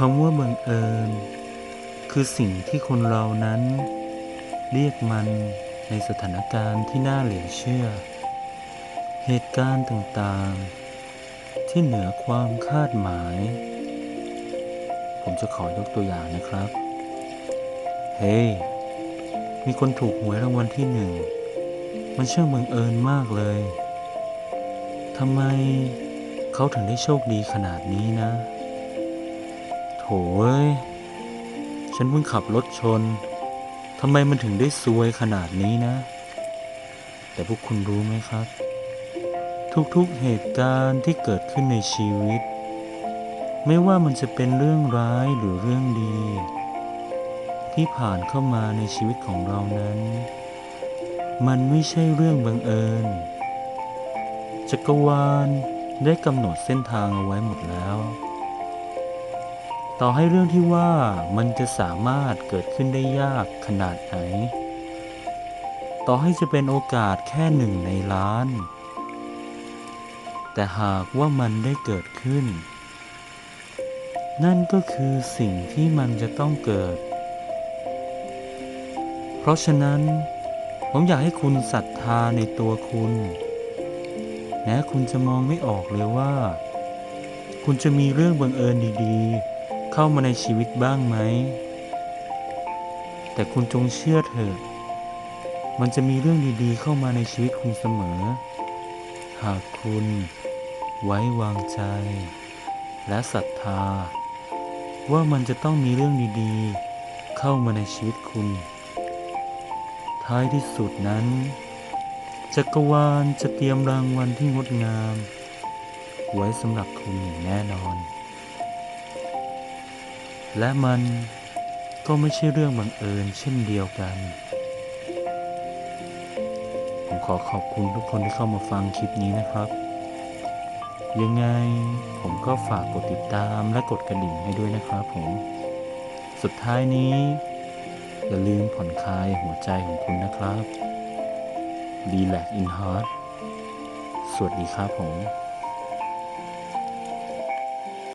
คำว่าบังเอิญ คือสิ่งที่คนเรานั้น เรียกมันในสถานการณ์ที่น่าเหลือเชื่อ เหตุการณ์ต่างๆ ที่เหนือความคาดหมาย ผมจะขอยกตัวอย่างนะครับ เฮ้ยมีคนถูกหวยรางวัลที่หนึ่ง มันช่างบังเอิญมากเลยทำไมเขาถึงได้โชคดีขนาดนี้นะ โถยฉันเพิ่งขับรถชน ทำไมมันถึงได้ซวยขนาดนี้นะ แต่พวกคุณรู้ไหมครับ ทุกๆเหตุการณ์ที่เกิดขึ้นในชีวิต ไม่ว่ามันจะเป็นเรื่องร้ายหรือเรื่องดี ที่ผ่านเข้ามาในชีวิตของเรานั้น มันไม่ใช่เรื่องบังเอิญจักรวาลได้กำหนดเส้นทางเอาไว้หมดแล้ว ต่อให้เรื่องที่ว่ามันจะสามารถเกิดขึ้นได้ยากขนาดไหน ต่อให้จะเป็นโอกาสแค่หนึ่งในล้าน แต่หากว่ามันได้เกิดขึ้น นั่นก็คือสิ่งที่มันจะต้องเกิด เพราะฉะนั้น ผมอยากให้คุณศรัทธาในตัวคุณแม้คุณจะมองไม่ออกเลยว่า คุณจะมีเรื่องบังเอิญดีๆ เข้ามาในชีวิตบ้างไหม แต่คุณจงเชื่อเถอะ มันจะมีเรื่องดีๆ เข้ามาในชีวิตคุณเสมอ หากคุณไว้วางใจ และศรัทธา ว่ามันจะต้องมีเรื่องดีๆ เข้ามาในชีวิตคุณ ท้ายที่สุดนั้นจักรวาลจะเตรียมรางวัลที่งดงาม ไว้สำหรับคุณอย่างแน่นอน และมันก็ไม่ใช่เรื่องบังเอิญเช่นเดียวกัน ผมขอขอบคุณทุกคนที่เข้ามาฟังคลิปนี้นะครับ ยังไงผมก็ฝากกดติดตามและกดกระดิ่งให้ด้วยนะครับผม สุดท้ายนี้ อย่าลืมผ่อนคลายหัวใจของคุณนะครับ Relax in Heart สวัสดีครับผม